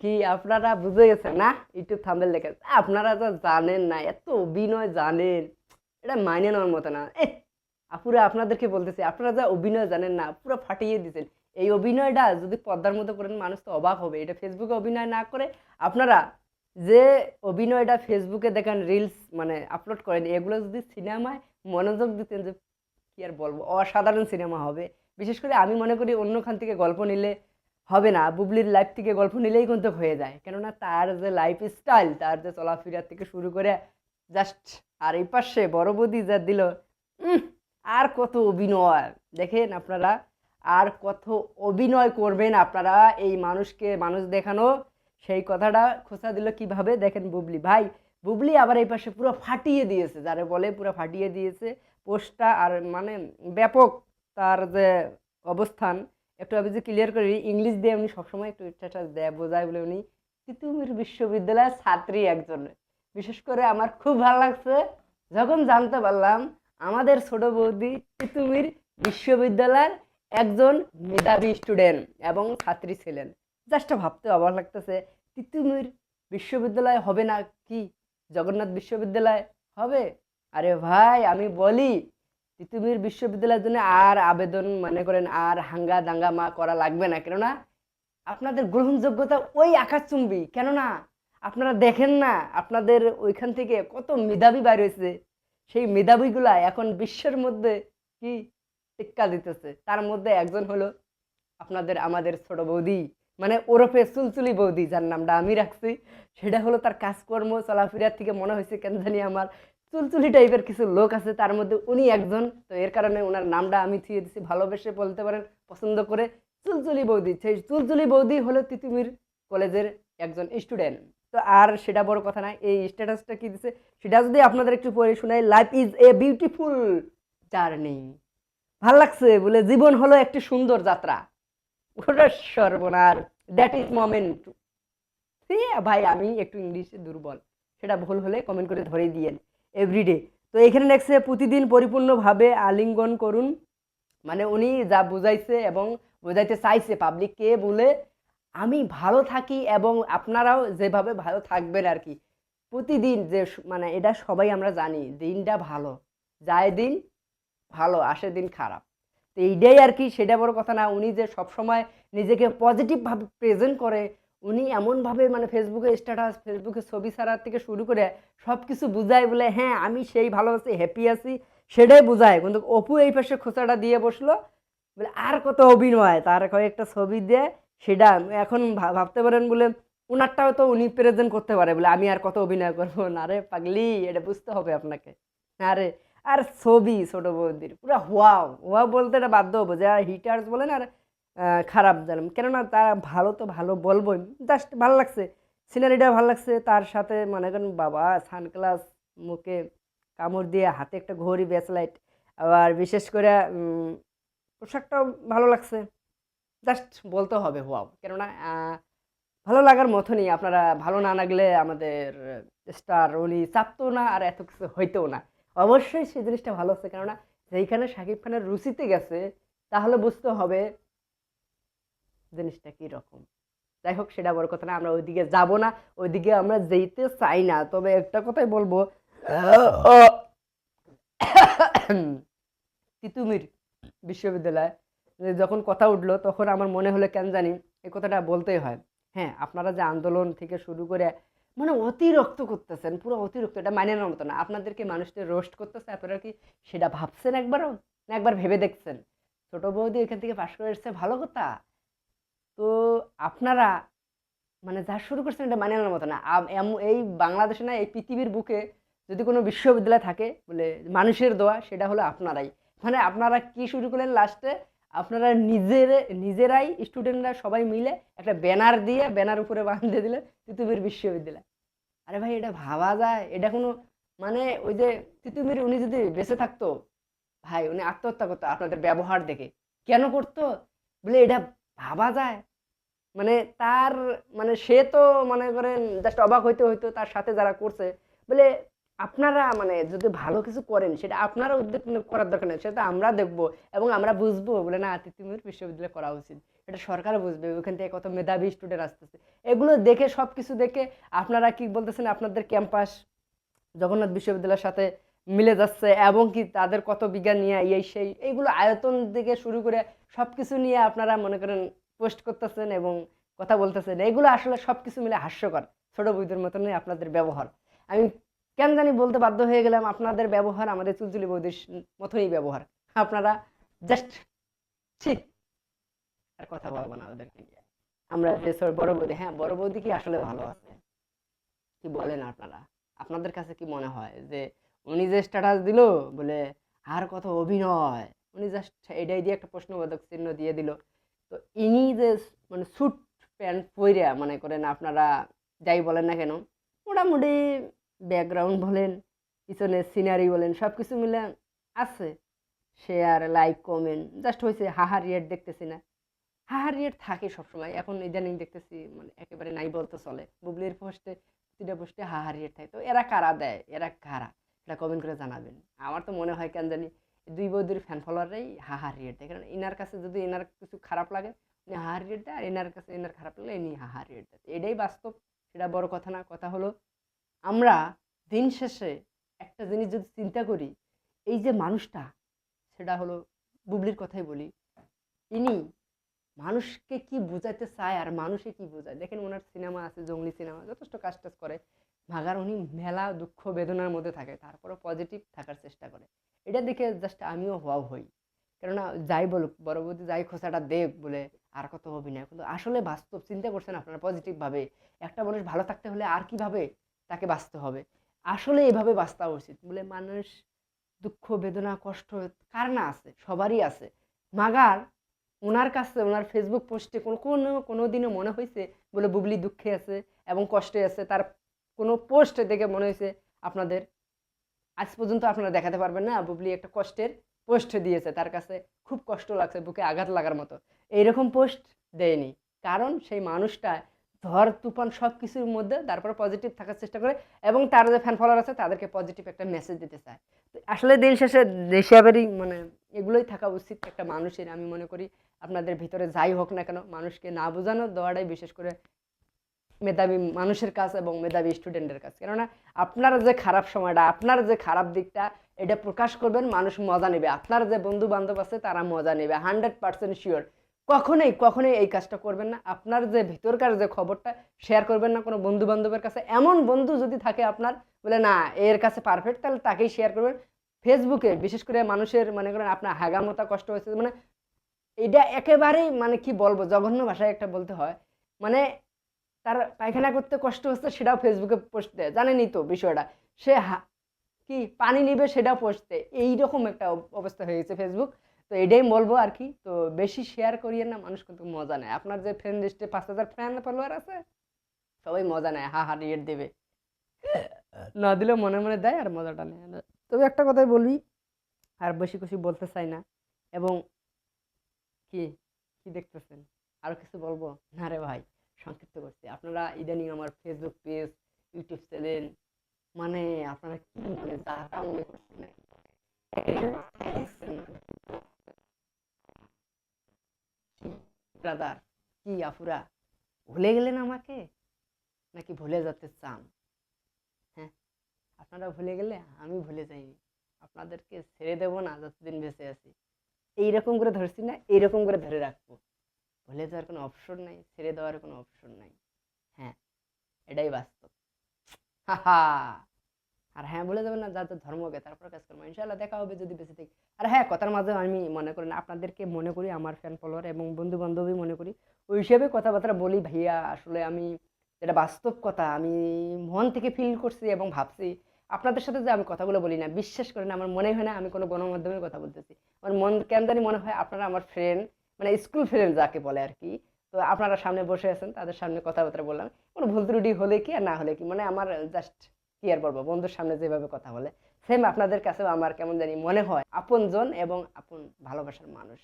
কি আপনারা বুঝে গেছেন, না? ইউটিউব থাম্বেল দেখে আপনারা তো জানেন না, এত অভিনয় জানেন। এটা মাইনে নেওয়ার মতো না। এ আপুরা আপনাদেরকে বলতেছি, আপনারা যা অভিনয় জানেন না, পুরো ফাটিয়ে দিয়েছেন। এই অভিনয়টা যদি পর্দার মতো করেন, মানুষ তো অবাক হবে। এটা ফেসবুকে অভিনয় না করে আপনারা যে অভিনয়টা ফেসবুকে দেখেন রিলস মানে আপলোড করেন, এগুলো যদি সিনেমায় মনোযোগ দিতেন যে কি আর বলব, অসাধারণ সিনেমা হবে। বিশেষ করে আমি মনে করি অন্যখান থেকে গল্প নিলে হবে না। বুবলির লাইফ থেকে গল্প নিলেই কিন্তু হয়ে যায়। কেননা তার যে লাইফ স্টাইল তার যে চলাফেরা থেকে শুরু করে জাস্ট আর এই পাশে বড় বৌদি যা দিল আর কত অভিনয়। দেখেন আপনারা, আর কত অভিনয় করবেন আপনারা এই মানুষকে, মানুষ দেখানো। সেই কথাটা খোঁচা দিল কীভাবে? দেখেন বুবলি। ভাই, বুবলি আবার এই পাশে পুরো ফাটিয়ে দিয়েছে। যারে বলে পুরো ফাটিয়ে দিয়েছে। পোস্টটা আর মানে ব্যাপক তার যে অবস্থান। একটু আমি যে ক্লিয়ার করি ইংলিশ দিয়ে উনি সবসময় একটু এটা দেয় বোঝায় বলে উনি, তিতুমির বিশ্ববিদ্যালয়ের ছাত্রী একজন। বিশেষ করে আমার খুব ভালো লাগছে, যখন জানতে পারলাম আমাদের ছোট বৌদি তিতুমির বিশ্ববিদ্যালয়ের একজন মেধাবী স্টুডেন্ট এবং ছাত্রী ছিলেন। জাস্ট ভাবতে অবাক লাগতেছে, তিতুমির বিশ্ববিদ্যালয় হবে না কি? জগন্নাথ বিশ্ববিদ্যালয় হবে? আরে ভাই, আমি বলি তিতুমির বিশ্ববিদ্যালয়ের জন্য আর আবেদন মনে করেন আর হাঙ্গা দাঙ্গা মা করা লাগবে না, কেননা আপনাদের গ্রহণযোগ্যতা ওই আকাশচুম্বী, কেননা আপনারা দেখেন না আপনাদের ওইখান থেকে কত মেধাবী বাইর হয়েছে, সেই মেধাবীগুলা এখন বিশ্বের মধ্যে কি টিক্কা দিতেছে, তার মধ্যে একজন হলো আপনাদের আমাদের ছোট বৌদি মানে ওরফে চুলচুলি বৌদি, যার নামটা আমি রাখছি, সেটা হলো তার কাজকর্ম চলাফেরার থেকে মনে হয়েছে কেন জানি আমার চুলচুলি টাইপের কিছু লোক আছে, তার মধ্যে উনি একজন। তো এর কারণে ওনার নামটা আমি থিয়ে দিছি, ভালোবেসে বলতে পারেন, পছন্দ করে চুলচুলি বৌদি। সেই চুলচুলি বৌদি হলো তিতুমির কলেজের একজন স্টুডেন্ট তো আর সেটা বড় কথা না এই স্ট্যাটাসটা কি দিছে, সেটা যদি আপনাদের একটু পড়ে শোনাই life is a beautiful journey ভালো লাগছে বলে জীবন হলো একটি সুন্দর যাত্রা। ওটা সর্বনার দ্যাট ইজ মোমেন্ট ভাই, আমি একটু ইংলিশে দুর্বল। সেটা ভুল হলে কমেন্ট করে ধরেই দিয়েন। এভরিডে তো এখানে লেখছে প্রতিদিন পরিপূর্ণভাবে আলিঙ্গন করুন। মানে উনি যা বুঝাইছে এবং বোঝাইতে চাইছে পাবলিককে বলে, আমি ভালো থাকি এবং আপনারাও যেভাবে ভালো থাকবেন আর কি প্রতিদিন যে মানে এটা সবাই আমরা জানি, দিনটা ভালো, যায় দিন ভালো, আসে দিন খারাপ। তো এইটাই আর কি সেটা বড় কথা না, উনি যে সবসময় নিজেকে পজিটিভভাবে প্রেজেন্ট করে উনি এমনভাবে মানে ফেসবুকে স্ট্যাটাস ফেসবুকে ছবি ছাড়ার থেকে শুরু করে সব কিছু বুঝায় বলে হ্যাঁ আমি সেই ভালো আছি হ্যাপি আছি। সেটাই বোঝায়। কিন্তু অপু এই পাশে খোঁচাটা দিয়ে বসল। বলে আর কত অভিনয়! তার কয়েকটা ছবি দিয়ে সেটা এখন ভাবতে পারেন বলে ওনারটাও তো উনি প্রেজেন্ট করতে পারে। বলে আমি আর কত অভিনয় করব? না রে পাগলি এটা বুঝতে হবে আপনাকে। আরে আর ছবি ছোট বৌদির পুরো হোয়াও হোয়াও বলতে এটা বাধ্য হব যারা হিটার্স বলেন আর আহ, খারাপ জানেন কেননা তারা ভালো তো ভালো বলবোই। জাস্ট ভালো লাগছে। সিনারিটা ভালো লাগছে। তার সাথে মনে করেন বাবা সানগ্লাস, মুখে কামড় দিয়ে হাতে একটা ঘড়ি, ব্যাসলাইট, আবার বিশেষ করে পোশাকটাও ভালো লাগছে। জাস্ট বলতে হবে হোয়াও কেননা ভালো লাগার মতনই আপনারা ভালো না লাগলে আমাদের স্টার উনি চাপতো না আর এত কিছু হইতেও না। অবশ্যই সেই জিনিসটা ভালো হচ্ছে কেননা, যেইখানে শাকিব খানের রুচিতে গেছে, তাহলে বুঝতে হবে জিনিসটা কি রকম যাই হোক, সেটা বড় কথা না, আমরা ওইদিকে যাব না, ওইদিকে আমরা যেতে চাই না। তবে একটা কথাই বলব তিতুমির বিশ্ববিদ্যালয় যখন কথা উঠল, তখন আমার মনে হলো কেন জানি, এই কথাটা বলতেই হয়। হ্যাঁ আপনারা যে আন্দোলন থেকে শুরু করে মানে অতিরিক্ত করতেছেন, পুরো অতিরিক্ত, এটা মানে মতো না। আপনাদেরকে মানুষকে রোস্ট করতেছে, আপনারা কি সেটা ভাবছেন একবারও? না একবার ভেবে দেখছেন? ছোট বৌদি এখান থেকে পাশ করে এসছে, ভালো কথা। তো আপনারা মানে যা শুরু করছেন এটা মানে নেওয়ার মতো না। এই বাংলাদেশে না, এই পৃথিবীর বুকে যদি কোনো বিশ্ববিদ্যালয় থাকে, বলে মানুষের দোয়া, সেটা হলো আপনারাই। মানে আপনারা কি শুরু করলেন লাস্টে আপনারা নিজের, নিজেরাই স্টুডেন্টরা সবাই মিলে একটা ব্যানার দিয়ে ব্যানার উপরে বাঁধিয়ে দিলেন তিতুমির বিশ্ববিদ্যালয়। আরে ভাই, এটা ভাবা যায়। এটা কোনো মানে ওই যে তিতুমির উনি যদি বেঁচে থাকতো, ভাই, উনি আত্মহত্যা করতো আপনাদের ব্যবহার দেখে। কেন করতো? বলে এটা ভাবা যায়। মানে তার মানে সে তো মনে করেন জাস্ট অবাক হইতে, হইতো তার সাথে যারা করছে, বলে আপনারা মানে যদি ভালো কিছু করেন, সেটা আপনারা উদ্যোগ করার দরকার নেই, সেটা আমরা দেখব এবং আমরা বুঝব। বলে না তিতুমির বিশ্ববিদ্যালয় করা উচিত। এটা সরকার বুঝবে, ওখান থেকে কত মেধাবী স্টুডেন্ট আসতেছে। এগুলো দেখে সব কিছু দেখে আপনারা কি বলতেছেন আপনাদের ক্যাম্পাস জগন্নাথ বিশ্ববিদ্যালয়ের সাথে মিলে যাচ্ছে এবং কি তাদের কত বিজ্ঞান নিয়ে এই সেই এইগুলো আয়তন থেকে শুরু করে সব কিছু নিয়ে আপনারা মনে করেন পোস্ট করতেছেন এবং কথা বলতেছেন এগুলো আসলে সব কিছু মিলে হাস্যকর ছোট বইদের মতনই আপনাদের ব্যবহার। আমি কেন জানি বলতে বাধ্য হয়ে গেলাম, আপনাদের ব্যবহার আমাদের চুলচুলি বৌদির মতনই ব্যবহার। আপনারা জাস্ট ঠিক আর কথা বলব না ওদেরকে নিয়ে। আমরা যে বড় বৌদি হ্যাঁ বড় বৌদি কি আসলে ভালো আছে? কি বলেন আপনারা? আপনাদের কাছে কি মনে হয় যে উনি যে স্ট্যাটাস দিল, বলে, আর কত অভিনয়? উনি জাস্ট এটাই দিয়ে একটা প্রশ্নবোধক চিহ্ন দিয়ে দিল। তো ইনি যে মানে স্যুট প্যান্ট পইরা, মনে করেন আপনারা যাই বলেন না কেন, মোটামুটি ব্যাকগ্রাউন্ড বলেন পিছনে সিনারি বলেন সব কিছু মিলে আছে। শেয়ার লাইক কমেন্ট জাস্ট হয়েছে হাহা রিয়েট দেখতেছি না। হাহা রিয়েট থাকে সবসময়, এখন ইদানিং দেখতেছি মানে একেবারে নাই বলতে চলে। বুবলির পোস্টে প্রতিটা পোস্টে হাহা রিয়েট থাকে। তো এরা কারা দেয়? এরা কারা? এটা কমেন্ট করে জানাবেন। আমার তো মনে হয় কেন জানি দুই বৌদির ফ্যান ফলোয়াররাই হাহা রিয়েট দেয় কারণ ইনার কাছে যদি এনার কিছু খারাপ লাগে, উনি হাহা দেয় আর এনার কাছে এনার খারাপ লাগলে ইনি হাহা রিয়েট দেয় এটাই বাস্তব, সেটা বড় কথা না, কথা হলো আমরা দিন শেষে একটা জিনিস যদি চিন্তা করি, এই যে মানুষটা, সেটা হলো বুবলির কথাই বলি, ইনি মানুষকে কি বোঝাতে চায় আর মানুষে কি বোঝায়? দেখেন ওনার সিনেমা আছে, জঙ্গলি সিনেমা যথেষ্ট কাজ টাজ করে। ভাগার উনি মেলা দুঃখ বেদনার মধ্যে থাকে, তারপরও পজিটিভ থাকার চেষ্টা করে। এটা দেখে জাস্ট আমিও হওয়াও হই। কেননা যাই বলুক বৌদি যাই খোঁচাটা দেখ বলে আর কত হবি না কিন্তু আসলে বাস্তব চিন্তা করছেন আপনারা পজিটিভভাবে একটা মানুষ ভালো থাকতে হলে আর কীভাবে তাকে বাঁচতে হবে? আসলে এভাবে বাঁচতে উচিত বলে মানুষ দুঃখ, বেদনা, কষ্ট কার না আছে? সবারই আছে। মাগার ওনার কাছে ওনার ফেসবুক পোস্টে কোনো কোনো কোনো দিনও মনে হয়েছে বলে বুবলি দুঃখে আছে এবং কষ্টে আছে, তার কোনো পোস্ট দেখে মনে হয়েছে আপনাদের। আজ পর্যন্ত আপনারা দেখাতে পারবেন না, বুবলি একটা কষ্টের পোস্ট দিয়েছে, তার কাছে খুব কষ্ট লাগছে, বুকে আঘাত লাগার মতো। এইরকম পোস্ট দেয়নি, কারণ সেই মানুষটা ঝড়, তুফান সব কিছুর মধ্যে তারপরে পজিটিভ থাকার চেষ্টা করে এবং তার যে ফ্যান ফলোয়ার আছে, তাদেরকে পজিটিভ একটা মেসেজ দিতে চায়। তো আসলে দিন শেষে হিসাবেরই মানে এগুলোই থাকা উচিত একটা মানুষের, আমি মনে করি। আপনাদের ভিতরে যাই হোক না কেন, মানুষকে না বোঝানো দেওয়াটাই বিশেষ করে মেধাবী মানুষের কাজ এবং মেধাবী স্টুডেন্টের কাজ। কেননা আপনার যে খারাপ সময়টা, আপনার যে খারাপ দিকটা, এটা প্রকাশ করবেন, মানুষ মজা নেবে। আপনার যে বন্ধু বান্ধব আছে, তারা মজা নেবে। হান্ড্রেড পার্সেন্ট শিওর কখনোই কখনোই এই কাজটা করবেন না। আপনার যে ভিতরকার যে খবরটা শেয়ার করবেন না কোনো বন্ধু বান্ধবের কাছে। এমন বন্ধু যদি থাকে আপনার, বলে, না, এর কাছে পারফেক্ট তাহলে তাকেই শেয়ার করবেন। ফেসবুকে বিশেষ করে মানুষের, মনে করেন, আপনার হাগামতা কষ্ট হয়েছে মানে এটা একেবারেই মানে কি বলব, জঘন্য ভাষায় একটা বলতে হয়। মানে তার পায়খানা করতে কষ্ট হচ্ছে সেটাও ফেসবুকে পোস্ট দেয়। জানেনই তো বিষয়টা। সে কি পানি নিবে সেটাও পোস্ট দেয়। এইরকম একটা অব- অবস্থা হয়ে গেছে ফেসবুক তো এটাই বলব আর কি। তো বেশি শেয়ার করিয়ে না, মানুষ কিন্তু মজা নেয়। আপনার যে ফ্রেন্ড লিস্টে পাঁচ হাজার ফ্যান ফলোয়ার আছে, সবাই মজা নেয়। হা হা রিয়েট দেবে। না দিলে মনে মনে দেয় আর মজাটা নেয়। তবে একটা কথাই বলি আর বেশি কিছু বলতে চাই না। এবং কি কি দেখতেছেন? আরও কিছু বলব? না রে ভাই। সংক্ষিপ্ত করছি। আপনারা ইদানিং আমার ফেসবুক পেজ ইউটিউব চ্যানেল মানে আপনারা কি মানে যা তা মনে করছেন ব্রাদার, কি আফুরা ভুলে গেলেন আমাকে? নাকি ভুলে যেতে চান? হ্যাঁ আপনারা ভুলে গেলে আমি ভুলে যাইনি আপনাদেরকে ছেড়ে দেবো না, যতদিন বেঁচে আছি। এইরকম করে ধরছি না, এইরকম করে ধরে রাখব। ভুলে যাওয়ার কোনো অপশন নাই, ছেড়ে দেওয়ার কোনো অপশন নাই। হ্যাঁ এটাই বাস্তব। হাহা! আর হ্যাঁ বলে যাবেন না যাতে ধর্মকে তারপর কাজ করব ইনশাল্লাহ দেখা হবে যদি বেঁচে থাকি। আর হ্যাঁ কথার মাঝে আমি মনে করি না, আপনাদেরকে মনে করি, আমার ফ্যান ফলোয়ার এবং বন্ধু বান্ধবী মনে করি। ওই হিসেবে কথাবার্তা বলি ভাইয়া, আসলে আমি যেটা বাস্তব কথা, আমি মন থেকে ফিল করছি এবং ভাবছি, আপনাদের সাথে যে আমি কথাগুলো বলি না, বিশ্বাস করেন, আমার মনে হয় না আমি কোনো গণমাধ্যমে কথা বলতেছি। আমার মন কেন জানি মনে হয় আপনারা আমার ফ্রেন্ড মানে স্কুল ফ্রেন্ড যাকে বলে আর কি তো আপনারা সামনে বসে আছেন, তাদের সামনে কথাবার্তা বললাম। কোনো ভুল ত্রুটি হলে কি আর না হলে কি? মানে আমার জাস্ট কি আর বলব, বন্ধুর সামনে যেভাবে কথা বলে। সেম আপনাদের কাছেও আমার কেমন জানি মনে হয়। আপন জন এবং আপন ভালোবাসার মানুষ।